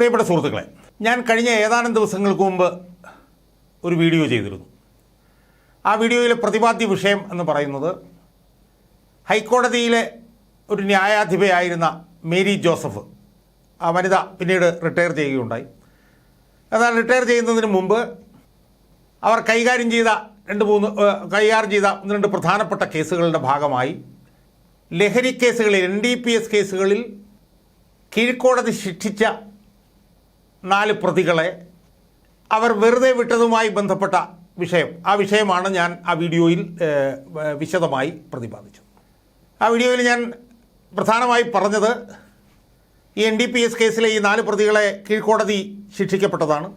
പ്രിയപ്പെട്ട സുഹൃത്തുക്കളെ ഞാൻ കഴിഞ്ഞ ഏതാനും ദിവസങ്ങൾക്ക് മുമ്പ് ഒരു വീഡിയോ ചെയ്തിരുന്നു. ആ വീഡിയോയിലെ പ്രതിപാദ്യ വിഷയം എന്ന് പറയുന്നത് ഹൈക്കോടതിയിലെ ഒരു ന്യായാധിപയായിരുന്ന മേരി ജോസഫ് ആ വനിത പിന്നീട് റിട്ടയർ ചെയ്യുകയുണ്ടായി. എന്നാൽ റിട്ടയർ ചെയ്യുന്നതിന് മുമ്പ് അവർ കൈകാര്യം ചെയ്ത രണ്ട് മൂന്ന് കൈകാര്യം ചെയ്ത ഒന്ന് രണ്ട് പ്രധാനപ്പെട്ട കേസുകളുടെ ഭാഗമായി ലഹരി കേസുകളിൽ എൻ ഡി പി എസ് കേസുകളിൽ കീഴ്ക്കോടതി ശിക്ഷിച്ച നാല് പ്രതികളെ അവർ വെറുതെ വിട്ടതുമായി ബന്ധപ്പെട്ട വിഷയം. ആ വിഷയമാണ് ഞാൻ ആ വീഡിയോയിൽ വിശദമായി പ്രതിപാദിച്ചത്. ആ വീഡിയോയിൽ ഞാൻ പ്രധാനമായി പറഞ്ഞത് ഈ എൻ ഡി പി എസ് കേസിലെ ഈ നാല് പ്രതികളെ കീഴ്ക്കോടതി ശിക്ഷിക്കപ്പെട്ടതാണ്.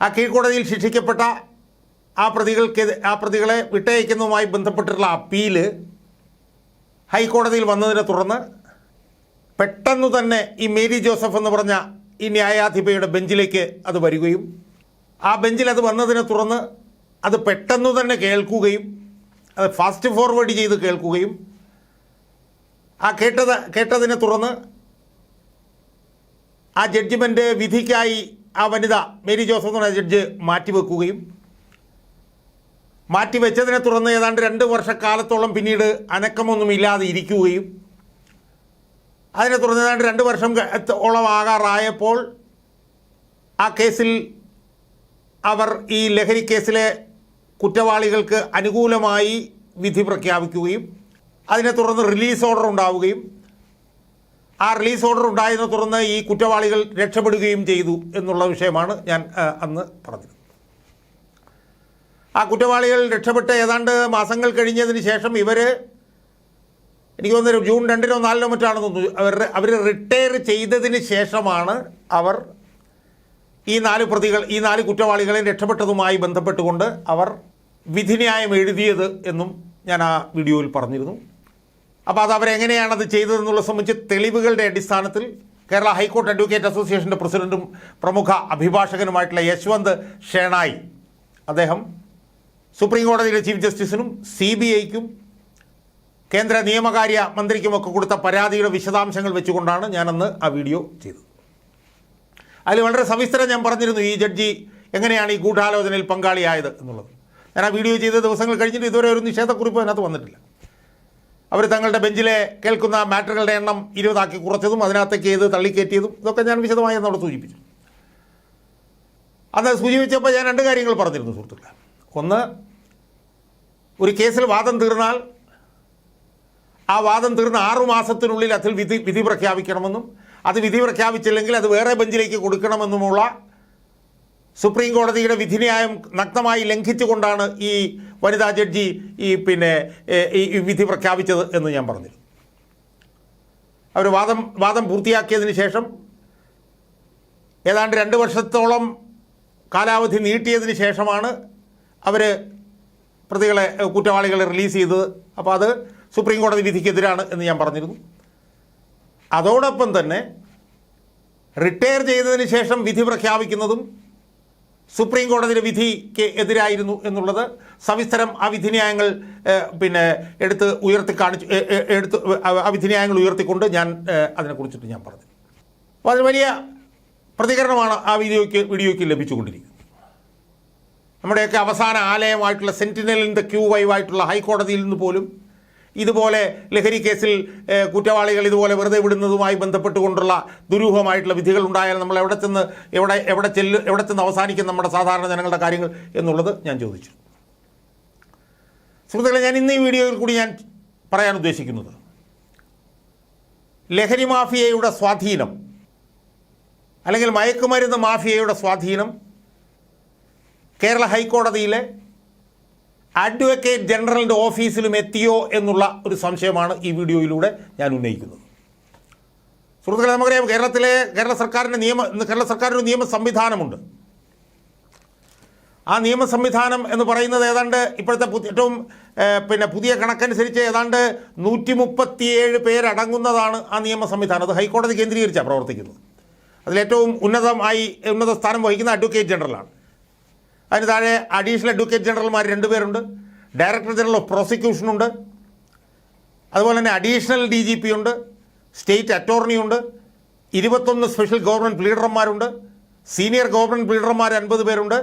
ആ കീഴ്ക്കോടതിയിൽ ശിക്ഷിക്കപ്പെട്ട ആ പ്രതികൾക്ക് ആ പ്രതികളെ വിട്ടയക്കുന്നതുമായി ബന്ധപ്പെട്ടിട്ടുള്ള അപ്പീൽ ഹൈക്കോടതിയിൽ വന്നതിനെ തുടർന്ന് പെട്ടെന്ന് തന്നെ ഈ മേരി ജോസഫ് എന്ന് പറഞ്ഞ ഈ ന്യായാധിപയുടെ ബെഞ്ചിലേക്ക് അത് വരികയും ആ ബെഞ്ചിൽ അത് വന്നതിനെ തുറന്ന് അത് പെട്ടെന്ന് തന്നെ കേൾക്കുകയും അത് ഫാസ്റ്റ് ഫോർവേഡ് ചെയ്ത് കേൾക്കുകയും ആ കേട്ടത് കേട്ടതിനെ തുറന്ന് ആ ജഡ്ജിമെന്റ് വിധിക്കായി ആ വനിത മേരി ജോസഫ് എന്ന് പറഞ്ഞ ജഡ്ജ് മാറ്റിവെക്കുകയും മാറ്റിവെച്ചതിനെ തുടർന്ന് ഏതാണ്ട് രണ്ട് വർഷക്കാലത്തോളം പിന്നീട് അനക്കമൊന്നുമില്ലാതെ ഇരിക്കുകയും അതിനെ തുടർന്ന് ഏതാണ്ട് രണ്ട് വർഷം ഓളമാകാറായപ്പോൾ ആ കേസിൽ അവർ ഈ ലഹരി കേസിലെ കുറ്റവാളികൾക്ക് അനുകൂലമായി വിധി പ്രഖ്യാപിക്കുകയും അതിനെ തുടർന്ന് റിലീസ് ഓർഡർ ഉണ്ടാവുകയും ആ റിലീസ് ഓർഡർ ഉണ്ടായതിനെ തുടർന്ന് ഈ കുറ്റവാളികൾ രക്ഷപ്പെടുകയും ചെയ്തു എന്നുള്ള വിഷയമാണ് ഞാൻ അന്ന് പറഞ്ഞത്. ആ കുറ്റവാളികൾ രക്ഷപ്പെട്ട് ഏതാണ്ട് മാസങ്ങൾ കഴിഞ്ഞതിന് ശേഷം ഇവർ എനിക്ക് തോന്നുന്നു ജൂൺ രണ്ടിനോ നാലിനോ മറ്റാണെന്ന് തോന്നുന്നു. അവർ അവർ റിട്ടയർ ചെയ്തതിന് ശേഷമാണ് അവർ ഈ നാല് പ്രതികൾ ഈ നാല് കുറ്റവാളികളെ രക്ഷപ്പെട്ടതുമായി ബന്ധപ്പെട്ടുകൊണ്ട് അവർ വിധിന്യായം എഴുതിയത് എന്നും ഞാൻ ആ വീഡിയോയിൽ പറഞ്ഞിരുന്നു. അപ്പോൾ അത് അവരെങ്ങനെയാണ് അത് ചെയ്തതെന്നുള്ള സംബന്ധിച്ച് തെളിവുകളുടെ അടിസ്ഥാനത്തിൽ കേരള ഹൈക്കോർട്ട് അഡ്വക്കേറ്റ് അസോസിയേഷന്റെ പ്രസിഡന്റും പ്രമുഖ അഭിഭാഷകനുമായിട്ടുള്ള യശ്വന്ത് ഷേണായി അദ്ദേഹം സുപ്രീം കോടതിയിലെ ചീഫ് ജസ്റ്റിസിനും സി ബി ഐക്കും കേന്ദ്ര നിയമകാര്യ മന്ത്രിക്കുമൊക്കെ കൊടുത്ത പരാതിയുടെ വിശദാംശങ്ങൾ വെച്ചുകൊണ്ടാണ് ഞാനന്ന് ആ വീഡിയോ ചെയ്തത്. അതിൽ വളരെ സവിസ്തരം ഞാൻ പറഞ്ഞിരുന്നു ഈ ജഡ്ജി എങ്ങനെയാണ് ഈ ഗൂഢാലോചനയിൽ പങ്കാളിയായത് എന്നുള്ളത്. ഞാൻ ആ വീഡിയോ ചെയ്ത ദിവസങ്ങൾ കഴിഞ്ഞിട്ട് ഇതുവരെ ഒരു നിഷേധക്കുറിപ്പ് അതിനകത്ത് വന്നിട്ടില്ല. അവർ തങ്ങളുടെ ബെഞ്ചിലെ കേൾക്കുന്ന മാറ്ററുകളുടെ എണ്ണം ഇരുപതാക്കി കുറച്ചതും അതിനകത്തേക്ക് ചെയ്ത് തള്ളിക്കയറ്റിയതും ഇതൊക്കെ ഞാൻ വിശദമായി എന്നവിടെ സൂചിപ്പിച്ചു. അത് സൂചിപ്പിച്ചപ്പോൾ ഞാൻ രണ്ട് കാര്യങ്ങൾ പറഞ്ഞിരുന്നു സുഹൃത്തുക്കളെ. ഒന്ന് ഒരു കേസിൽ വാദം തീർന്നാൽ ആ വാദം തീർന്ന് ആറു മാസത്തിനുള്ളിൽ അതിൽ വിധി വിധി പ്രഖ്യാപിക്കണമെന്നും അത് വിധി പ്രഖ്യാപിച്ചില്ലെങ്കിൽ അത് വേറെ ബെഞ്ചിലേക്ക് കൊടുക്കണമെന്നുമുള്ള സുപ്രീം കോടതിയുടെ വിധിന്യായം നഗ്നമായി ലംഘിച്ചുകൊണ്ടാണ് ഈ വനിതാ ജഡ്ജി ഈ പിന്നെ ഈ വിധി പ്രഖ്യാപിച്ചത് എന്ന് ഞാൻ പറഞ്ഞു അവർ വാദം വാദം പൂർത്തിയാക്കിയതിന് ശേഷം ഏതാണ്ട് രണ്ട് വർഷത്തോളം കാലാവധി നീട്ടിയതിന് ശേഷമാണ് അവർ പ്രതികളെ കുറ്റവാളികളെ റിലീസ് ചെയ്തത്. അപ്പോൾ അത് സുപ്രീം കോടതി വിധിക്കെതിരാണ് എന്ന് ഞാൻ പറഞ്ഞിരുന്നു. അതോടൊപ്പം തന്നെ റിട്ടയർ ചെയ്തതിന് ശേഷം വിധി പ്രഖ്യാപിക്കുന്നതും സുപ്രീം കോടതിയുടെ വിധിക്ക് എതിരായിരുന്നു എന്നുള്ളത് സവിസ്തരം ആ വിധിന്യായങ്ങൾ പിന്നെ എടുത്ത് ഉയർത്തി കാണിച്ചു എടുത്ത് ആ വിധിന്യായങ്ങൾ ഉയർത്തിക്കൊണ്ട് ഞാൻ അതിനെക്കുറിച്ചിട്ട് ഞാൻ പറഞ്ഞു. അപ്പോൾ അതിന് വലിയ പ്രതികരണമാണ് ആ വീഡിയോയ്ക്ക് വീഡിയോയ്ക്ക് ലഭിച്ചുകൊണ്ടിരിക്കുന്നത്. നമ്മുടെയൊക്കെ അവസാന ആലയമായിട്ടുള്ള സെന്റിനലിന്റെ ക്യൂ വൈവായിട്ടുള്ള ഹൈക്കോടതിയിൽ നിന്ന് പോലും ഇതുപോലെ ലഹരി കേസിൽ കുറ്റവാളികൾ ഇതുപോലെ വെറുതെ വിടുന്നതുമായി ബന്ധപ്പെട്ടുകൊണ്ടുള്ള ദുരൂഹമായിട്ടുള്ള വിധികൾ ഉണ്ടായാൽ നമ്മൾ എവിടെ ചെന്ന് എവിടെ എവിടെ ചെല്ല് എവിടെ ചെന്ന് അവസാനിക്കും നമ്മുടെ സാധാരണ ജനങ്ങളുടെ കാര്യങ്ങൾ എന്നുള്ളത് ഞാൻ ചോദിച്ചു. സുഹൃത്തുക്കളെ ഞാൻ ഇന്ന് ഈ വീഡിയോയിൽ കൂടി ഞാൻ പറയാൻ ഉദ്ദേശിക്കുന്നത് ലഹരി മാഫിയയുടെ സ്വാധീനം അല്ലെങ്കിൽ മയക്കുമരുന്ന് മാഫിയയുടെ സ്വാധീനം കേരള ഹൈക്കോടതിയിലെ അഡ്വക്കേറ്റ് ജനറലിന്റെ ഓഫീസിലും എത്തിയോ എന്നുള്ള ഒരു സംശയമാണ് ഈ വീഡിയോയിലൂടെ ഞാൻ ഉന്നയിക്കുന്നത്. സുഹൃത്തുക്കളെ നമുക്കറിയാം കേരളത്തിലെ കേരള സർക്കാരിന്റെ നിയമം കേരള സർക്കാരിന്റെ നിയമ സംവിധാനമുണ്ട്. ആ നിയമ സംവിധാനം എന്ന് പറയുന്നത് ഏതാണ്ട് ഇപ്പോഴത്തെ ഏറ്റവും പിന്നെ പുതിയ കണക്കനുസരിച്ച് ഏതാണ്ട് നൂറ്റി മുപ്പത്തിയേഴ് പേരടങ്ങുന്നതാണ് ആ നിയമ സംവിധാനം. അത് ഹൈക്കോടതി കേന്ദ്രീകരിച്ചാണ് പ്രവർത്തിക്കുന്നത്. അതിലേറ്റവും ഉന്നതമായി ഉന്നത സ്ഥാനം വഹിക്കുന്ന അഡ്വക്കേറ്റ് ജനറലാണ് അതിന് താഴെ അഡീഷണൽ അഡ്വക്കേറ്റ് ജനറൽമാർ രണ്ടുപേരുണ്ട് ഡയറക്ടർ ജനറൽ ഓഫ് പ്രോസിക്യൂഷൻ ഉണ്ട്. അതുപോലെ തന്നെ അഡീഷണൽ ഡി ജി പി ഉണ്ട്. സ്റ്റേറ്റ് അറ്റോർണി ഉണ്ട്. ഇരുപത്തൊന്ന് സ്പെഷ്യൽ ഗവൺമെന്റ് ലീഡർമാരുണ്ട് സീനിയർ ഗവൺമെന്റ് ലീഡർമാർ അൻപത് പേരുണ്ട്.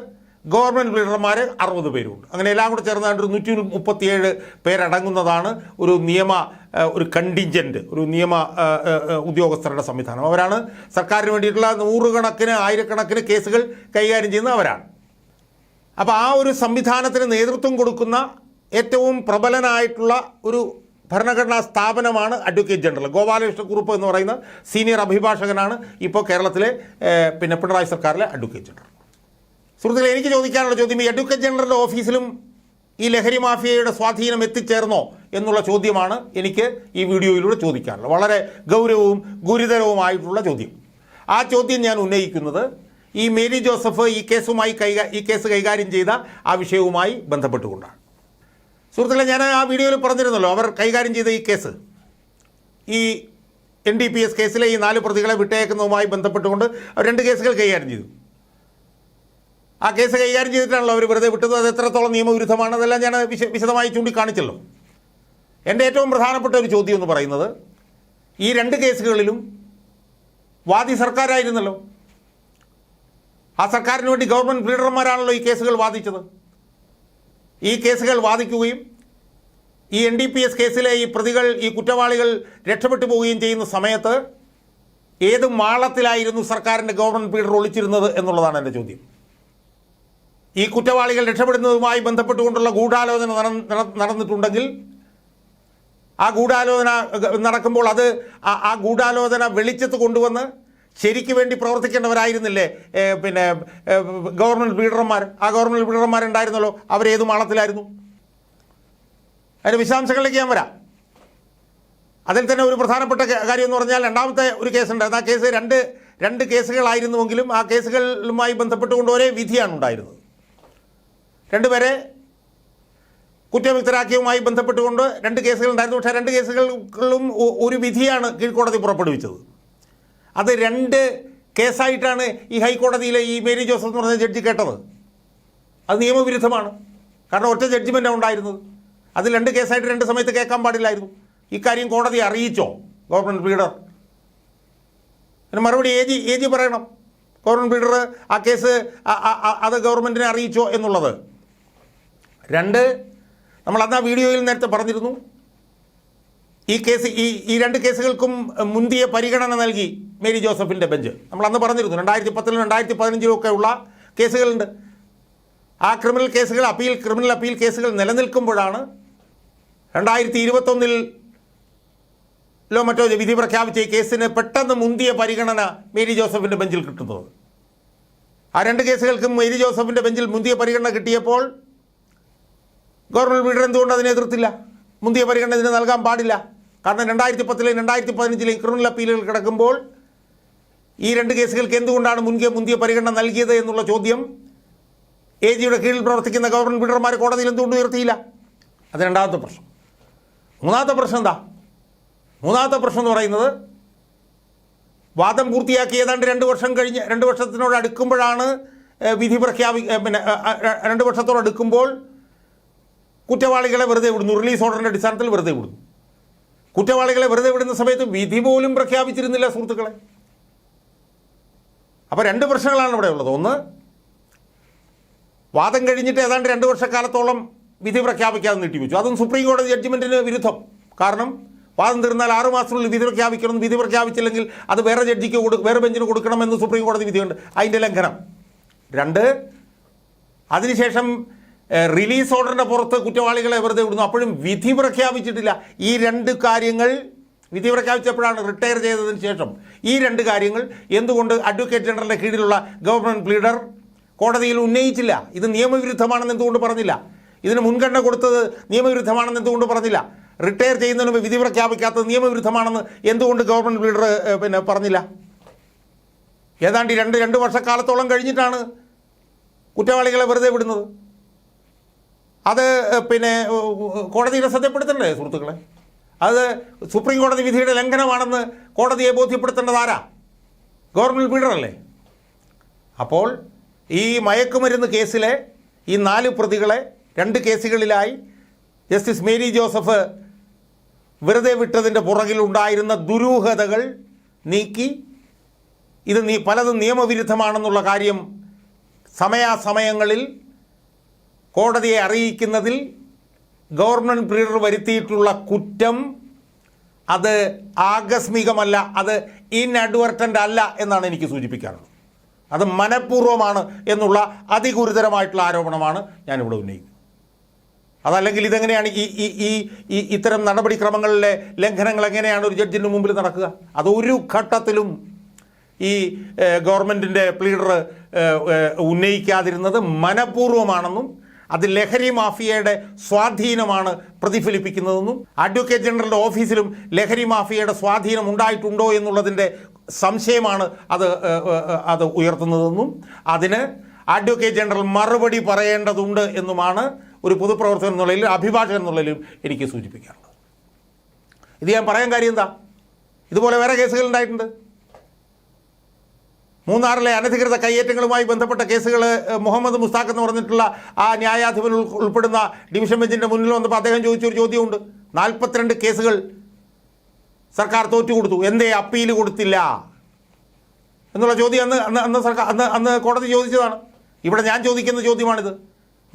ഗവൺമെന്റ് ലീഡർമാർ അറുപത് പേരുണ്ട്. അങ്ങനെ എല്ലാം കൂടെ ചേർന്നാണ്ട് ഒരു നൂറ്റി മുപ്പത്തിയേഴ് പേരടങ്ങുന്നതാണ് ഒരു നിയമ ഒരു കണ്ടിഞ്ചന്റ് ഒരു നിയമ ഉദ്യോഗസ്ഥരുടെ സംവിധാനം. അവരാണ് സർക്കാരിന് വേണ്ടിയിട്ടുള്ള നൂറുകണക്കിന് ആയിരക്കണക്കിന് കേസുകൾ കൈകാര്യം ചെയ്യുന്നത് അവരാണ്. അപ്പോൾ ആ ഒരു സംവിധാനത്തിന് നേതൃത്വം കൊടുക്കുന്ന ഏറ്റവും പ്രബലനായിട്ടുള്ള ഒരു ഭരണഘടനാ സ്ഥാപനമാണ് അഡ്വക്കേറ്റ് ജനറൽ ഗോപാലകൃഷ്ണക്കുറുപ്പ് എന്ന് പറയുന്ന സീനിയർ അഭിഭാഷകനാണ് ഇപ്പോൾ കേരളത്തിലെ പിന്നെ പിണറായി സർക്കാരിലെ അഡ്വക്കേറ്റ് ജനറൽ സുഹൃത്തുക്കളെ എനിക്ക് ചോദിക്കാനുള്ള ചോദ്യം ഈ അഡ്വക്കേറ്റ് ജനറലിന്റെ ഓഫീസിലും ഈ ലഹരി മാഫിയയുടെ സ്വാധീനം എത്തിച്ചേർന്നോ എന്നുള്ള ചോദ്യമാണ് എനിക്ക് ഈ വീഡിയോയിലൂടെ ചോദിക്കാനുള്ളത്. വളരെ ഗൗരവവും ഗുരുതരവുമായിട്ടുള്ള ചോദ്യം. ആ ചോദ്യം ഞാൻ ഉന്നയിക്കുന്നത് ഈ മേരി ജോസഫ് ഈ കേസുമായി കൈകാ ഈ കേസ് കൈകാര്യം ചെയ്ത ആ വിഷയവുമായി ബന്ധപ്പെട്ടുകൊണ്ടാണ്. സുഹൃത്തുക്കളെ ഞാൻ ആ വീഡിയോയിൽ പറഞ്ഞിരുന്നല്ലോ അവർ കൈകാര്യം ചെയ്ത ഈ കേസ്. ഈ എൻ ഡി പി എസ് കേസിലെ ഈ നാല് പ്രതികളെ വിട്ടയക്കുന്നതുമായി ബന്ധപ്പെട്ടുകൊണ്ട് രണ്ട് കേസുകൾ കൈകാര്യം ചെയ്തു. ആ കേസ് കൈകാര്യം ചെയ്തിട്ടാണല്ലോ അവർ വെറുതെ വിട്ടത്. അത് എത്രത്തോളം നിയമവിരുദ്ധമാണ് അതെല്ലാം ഞാൻ വിശ വിശദമായി ചൂണ്ടിക്കാണിച്ചല്ലോ. എന്റെ ഏറ്റവും പ്രധാനപ്പെട്ട ഒരു ചോദ്യം എന്ന് പറയുന്നത് ഈ രണ്ട് കേസുകളിലും വാദി സർക്കാരായിരുന്നല്ലോ. ആ സർക്കാരിന് വേണ്ടി ഗവൺമെന്റ് ലീഡർമാരാണല്ലോ ഈ കേസുകൾ വാദിച്ചത്. ഈ കേസുകൾ വാദിക്കുകയും ഈ എൻ ഡി പി എസ് കേസിലെ ഈ പ്രതികൾ ഈ കുറ്റവാളികൾ രക്ഷപ്പെട്ടു പോവുകയും ചെയ്യുന്ന സമയത്ത് ഏത് മാളത്തിലായിരുന്നു സർക്കാരിന്റെ ഗവൺമെന്റ് ലീഡർ ഒളിച്ചിരുന്നത് എന്നുള്ളതാണ് എന്റെ ചോദ്യം. ഈ കുറ്റവാളികൾ രക്ഷപ്പെടുന്നതുമായി ബന്ധപ്പെട്ടുകൊണ്ടുള്ള ഗൂഢാലോചന നട- നട- നടന്നിട്ടുണ്ടെങ്കിൽ ആ ഗൂഢാലോചന നടക്കുമ്പോൾ അത് ആ ഗൂഢാലോചന വെളിച്ചത്ത് കൊണ്ടുവന്ന് ശരിക്ക് വേണ്ടി പ്രവർത്തിക്കേണ്ടവരായിരുന്നില്ലേ? പിന്നെ ഗവൺമെന്റ് ലീഡർമാർ. ആ ഗവൺമെന്റ് ലീഡർമാരുണ്ടായിരുന്നല്ലോ അവരേത് മാളത്തിലായിരുന്നു? അതിന്റെ വിശദാംശങ്ങളിലേക്ക് ഞാൻ വരാം. അതിൽ തന്നെ ഒരു പ്രധാനപ്പെട്ട കാര്യം എന്ന് പറഞ്ഞാൽ രണ്ടാമത്തെ ഒരു കേസുണ്ടായിരുന്നു ആ കേസ് രണ്ട് രണ്ട് കേസുകളായിരുന്നുവെങ്കിലും ആ കേസുകളുമായി ബന്ധപ്പെട്ടുകൊണ്ട് ഒരേ വിധിയാണ് ഉണ്ടായിരുന്നത്. രണ്ടുപേരെ കുറ്റവിക്തരാക്കിയുമായി ബന്ധപ്പെട്ടുകൊണ്ട് രണ്ട് കേസുകൾ ഉണ്ടായിരുന്നു പക്ഷേ രണ്ട് കേസുകളിലും ഒരു വിധിയാണ് കീഴ്ക്കോടതി പുറപ്പെടുവിച്ചത്. അത് രണ്ട് കേസായിട്ടാണ് ഈ ഹൈക്കോടതിയിലെ ഈ മേരി ജോസഫ് എന്ന് പറഞ്ഞ ജഡ്ജി കേട്ടത്. അത് നിയമവിരുദ്ധമാണ്. കാരണം ഒറ്റ ജഡ്ജിമെന്റാണ് ഉണ്ടായിരുന്നത്. അത് രണ്ട് കേസായിട്ട് രണ്ട് സമയത്ത് കേൾക്കാൻ പാടില്ലായിരുന്നു. ഇക്കാര്യം കോടതി അറിയിച്ചോ? ഗവൺമെന്റ് ലീഡർ അതിന് മറുപടി എ ജി എ ജി പറയണം. ഗവൺമെന്റ് ലീഡർ ആ കേസ് അത് ഗവൺമെന്റിനെ അറിയിച്ചോ എന്നുള്ളത്. രണ്ട് നമ്മൾ അന്ന് ആ വീഡിയോയിൽ നേരത്തെ പറഞ്ഞിരുന്നു. ഈ കേസ് ഈ ഈ രണ്ട് കേസുകൾക്കും മുന്തിയ പരിഗണന നൽകി മേരി ജോസഫിന്റെ ബെഞ്ച്. നമ്മൾ അന്ന് പറഞ്ഞിരുന്നു രണ്ടായിരത്തി പത്തിലും രണ്ടായിരത്തി പതിനഞ്ചിലും ഒക്കെ ഉള്ള കേസുകളുണ്ട്. ആ ക്രിമിനൽ കേസുകൾ അപ്പീൽ ക്രിമിനൽ അപ്പീൽ കേസുകൾ നിലനിൽക്കുമ്പോഴാണ് രണ്ടായിരത്തി ഇരുപത്തൊന്നിൽ ലോ മറ്റോ വിധി പ്രഖ്യാപിച്ച ഈ കേസിന് പെട്ടെന്ന് മുന്തിയ പരിഗണന മേരി ജോസഫിന്റെ ബെഞ്ചിൽ കിട്ടുന്നത്. ആ രണ്ട് കേസുകൾക്കും മേരി ജോസഫിന്റെ ബെഞ്ചിൽ മുന്തിയ പരിഗണന കിട്ടിയപ്പോൾ ഗവർണർ വീടൻ എന്തുകൊണ്ട് അതിനെ എതിർത്തില്ല? മുന്തിയ പരിഗണന ഇതിന് നൽകാൻ പാടില്ല. കാരണം രണ്ടായിരത്തി പത്തിലെയും രണ്ടായിരത്തി പതിനഞ്ചിലെയും ക്രിമിനൽ അപ്പീലുകൾ കിടക്കുമ്പോൾ ഈ രണ്ട് കേസുകൾക്ക് എന്തുകൊണ്ടാണ് മുൻകെ മുന്തിയ പരിഗണന നൽകിയത് എന്നുള്ള ചോദ്യം എ ജിയുടെ കീഴിൽ പ്രവർത്തിക്കുന്ന ഗവൺമെന്റ് ബിഡർമാർ കോടതിയിൽ എന്തുകൊണ്ട് ഉയർത്തിയില്ല? അത് രണ്ടാമത്തെ പ്രശ്നം. മൂന്നാമത്തെ പ്രശ്നം എന്താ? മൂന്നാമത്തെ പ്രശ്നം എന്ന് പറയുന്നത് വാദം പൂർത്തിയാക്കി ഏതാണ്ട് രണ്ട് വർഷം കഴിഞ്ഞ് രണ്ട് വർഷത്തിനോട് അടുക്കുമ്പോഴാണ് വിധി പ്രഖ്യാപി പിന്നെ രണ്ട് വർഷത്തോട് അടുക്കുമ്പോൾ കുറ്റവാളികളെ വെറുതെ വിടുന്നു റിലീസ് ഓർഡറിന്റെ അടിസ്ഥാനത്തിൽ വെറുതെ വിടുന്നു. കുറ്റവാളികളെ വെറുതെ വിടുന്ന സമയത്ത് വിധി പോലും പ്രഖ്യാപിച്ചിരുന്നില്ല സുഹൃത്തുക്കളെ. അപ്പോൾ രണ്ട് പ്രശ്നങ്ങളാണ് ഇവിടെ ഉള്ളത്. ഒന്ന് വാദം കഴിഞ്ഞിട്ട് ഏതാണ്ട് രണ്ട് വർഷക്കാലത്തോളം വിധി പ്രഖ്യാപിക്കാതെ നീട്ടിവെച്ചു. അതും സുപ്രീം കോടതി ജഡ്ജ്മെന്റിന് വിരുദ്ധം. കാരണം വാദം തീർന്നാൽ ആറുമാസത്തിനുള്ളിൽ വിധി പ്രഖ്യാപിക്കണം വിധി പ്രഖ്യാപിച്ചില്ലെങ്കിൽ അത് വേറെ ജഡ്ജിക്ക് കൊടു വേറെ ബെഞ്ചിന് കൊടുക്കണമെന്ന് സുപ്രീം കോടതി വിധിയുണ്ട്. അതിന്റെ ലംഘനം. രണ്ട് അതിനുശേഷം റിലീസ് ഓർഡറിന്റെ പുറത്ത് കുറ്റവാളികളെ വെറുതെ വിടുന്നു. അപ്പോഴും വിധി പ്രഖ്യാപിച്ചിട്ടില്ല. ഈ രണ്ട് കാര്യങ്ങൾ വിധി പ്രഖ്യാപിച്ചപ്പോഴാണ് റിട്ടയർ ചെയ്തതിന് ശേഷം ഈ രണ്ട് കാര്യങ്ങൾ എന്തുകൊണ്ട് അഡ്വക്കേറ്റ് ജനറലിന്റെ കീഴിലുള്ള ഗവൺമെന്റ് ലീഡർ കോടതിയിൽ ഉന്നയിച്ചില്ല? ഇത് നിയമവിരുദ്ധമാണെന്ന് എന്തുകൊണ്ട് പറഞ്ഞില്ല? ഇതിന് മുൻഗണന കൊടുത്തത് നിയമവിരുദ്ധമാണെന്ന് എന്തുകൊണ്ട് പറഞ്ഞില്ല? റിട്ടയർ ചെയ്യുന്നതിന് വിധി പ്രഖ്യാപിക്കാത്തത് നിയമവിരുദ്ധമാണെന്ന് എന്തുകൊണ്ട് ഗവൺമെന്റ് ലീഡർ പിന്നെ പറഞ്ഞില്ല? ഏതാണ്ട് രണ്ട് രണ്ട് വർഷക്കാലത്തോളം കഴിഞ്ഞിട്ടാണ് കുറ്റവാളികളെ വെറുതെ വിടുന്നത്. അത് പിന്നെ കോടതിയിൽ ശ്രദ്ധപ്പെടുത്തണ്ടേ സുഹൃത്തുക്കളെ? അത് സുപ്രീം കോടതി വിധിയുടെ ലംഘനമാണെന്ന് കോടതിയെ ബോധ്യപ്പെടുത്തേണ്ടത് ആരാ? ഗവൺമെന്റ് പീഡറല്ലേ അപ്പോൾ ഈ മയക്കുമരുന്ന് കേസിലെ ഈ നാല് പ്രതികളെ രണ്ട് കേസുകളിലായി ജസ്റ്റിസ് മേരി ജോസഫ് വെറുതെ വിട്ടതിന്റെ പുറകിലുണ്ടായിരുന്ന ദുരൂഹതകൾ നീക്കി. ഇത് നീ പലതും നിയമവിരുദ്ധമാണെന്നുള്ള കാര്യം സമയാസമയങ്ങളിൽ കോടതിയെ അറിയിക്കുന്നതിൽ ഗവർണർ പ്രീഡർ വരുത്തിയിട്ടുള്ള കുറ്റം അത് ആകസ്മികമല്ല അത് ഇൻ ഇൻഅഡ്വർട്ടന്റ് അല്ല എന്നാണ് എനിക്ക് സൂചിപ്പിക്കാറുള്ളത് അത് മനഃപൂർവമാണ് എന്നുള്ള അതിഗുരുതരമായിട്ടുള്ള ആരോപണമാണ് ഞാനിവിടെ ഉന്നയിക്കുന്നത്. അതല്ലെങ്കിൽ ഇതെങ്ങനെയാണ് ഈ ഈ ഈ ഈ ഇത്തരം നടപടിക്രമങ്ങളിലെ ലംഘനങ്ങൾ എങ്ങനെയാണ് ഒരു ജഡ്ജിന്റെ മുമ്പിൽ നടക്കുക? അതൊരു ഘട്ടത്തിലും ഈ ഗവൺമെന്റിന്റെ പ്ലീഡർ ഉന്നയിക്കാതിരുന്നത് മനഃപൂർവമാണെന്നും അത് ലഹരി മാഫിയയുടെ സ്വാധീനമാണ് പ്രതിഫലിപ്പിക്കുന്നതെന്നും അഡ്വക്കേറ്റ് ജനറലിന്റെ ഓഫീസിലും ലഹരി മാഫിയയുടെ സ്വാധീനം ഉണ്ടായിട്ടുണ്ടോ എന്നുള്ളതിന്റെ സംശയമാണ് അത് അത് ഉയർത്തുന്നതെന്നും അതിന് അഡ്വക്കേറ്റ് ജനറൽ മറുപടി പറയേണ്ടതുണ്ട് എന്നുമാണ് ഒരു പൊതുപ്രവർത്തകൻ എന്നുള്ളതിലും അഭിഭാഷകൻ എന്നുള്ളതിലും എനിക്ക് സൂചിപ്പിക്കാറുള്ളത് ഇത് ഞാൻ പറയാൻ കാര്യം എന്താ? ഇതുപോലെ വേറെ കേസുകൾ ഉണ്ടായിട്ടുണ്ട്. മൂന്നാറിലെ അനധികൃത കയ്യേറ്റങ്ങളുമായി ബന്ധപ്പെട്ട കേസുകൾ മുഹമ്മദ് മുസ്താഖ് എന്ന് പറഞ്ഞിട്ടുള്ള ആ ന്യായാധിപൻ ഉൾപ്പെടുന്ന ഡിവിഷൻ ബെഞ്ചിന്റെ മുന്നിൽ വന്നപ്പോൾ അദ്ദേഹം ചോദിച്ചൊരു ചോദ്യമുണ്ട്. നാൽപ്പത്തിരണ്ട് കേസുകൾ സർക്കാർ തോറ്റു കൊടുത്തു. എന്തേ അപ്പീൽ കൊടുത്തില്ല? എന്നുള്ള ചോദ്യം അന്ന് അന്ന് അന്ന് സർക്കാർ അന്ന് അന്ന് കോടതി ചോദിച്ചതാണ്. ഇവിടെ ഞാൻ ചോദിക്കുന്ന ചോദ്യമാണിത്.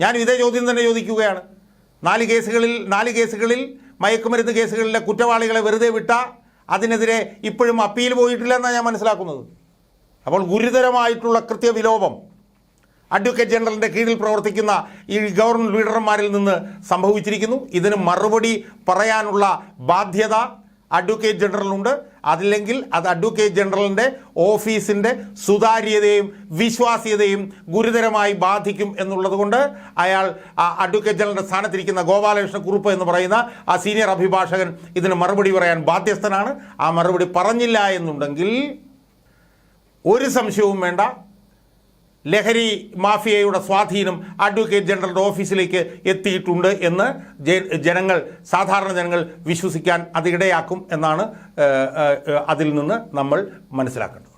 ഞാൻ ഇതേ ചോദ്യം തന്നെ ചോദിക്കുകയാണ്. നാല് കേസുകളിൽ നാല് കേസുകളിൽ മയക്കുമരുന്ന് കേസുകളിലെ കുറ്റവാളികളെ വെറുതെ വിട്ട അതിനെതിരെ ഇപ്പോഴും അപ്പീൽ പോയിട്ടില്ല എന്നാണ് ഞാൻ മനസ്സിലാക്കുന്നത്. അപ്പോൾ ഗുരുതരമായിട്ടുള്ള കൃത്യവിലോപം അഡ്വക്കേറ്റ് ജനറലിന്റെ കീഴിൽ പ്രവർത്തിക്കുന്ന ഈ ഗവർണർ ലീഡർമാരിൽ നിന്ന് സംഭവിച്ചിരിക്കുന്നു. ഇതിന് മറുപടി പറയാനുള്ള ബാധ്യത അഡ്വക്കേറ്റ് ജനറലിനുണ്ട്. അതില്ലെങ്കിൽ അത് അഡ്വക്കേറ്റ് ജനറലിന്റെ ഓഫീസിന്റെ സുതാര്യതയും വിശ്വാസ്യതയും ഗുരുതരമായി ബാധിക്കും എന്നുള്ളതുകൊണ്ട് അയാൾ അഡ്വക്കേറ്റ് ജനറലിന്റെ സ്ഥാനത്തിരിക്കുന്ന ഗോപാലകൃഷ്ണ കുറുപ്പ് എന്ന് പറയുന്ന ആ സീനിയർ അഭിഭാഷകൻ ഇതിന് മറുപടി പറയാൻ ബാധ്യസ്ഥനാണ്. ആ മറുപടി പറഞ്ഞില്ല എന്നുണ്ടെങ്കിൽ ഒരു സംശയവും വേണ്ട. ലഹരി മാഫിയയുടെ സ്വാധീനം അഡ്വക്കേറ്റ് ജനറലിന്റെ ഓഫീസിലേക്ക് എത്തിയിട്ടുണ്ട് എന്ന് ജനങ്ങൾ സാധാരണ ജനങ്ങൾ വിശ്വസിക്കാൻ അതിടയാക്കും എന്നാണ് അതിൽ നിന്ന് നമ്മൾ മനസ്സിലാക്കേണ്ടത്.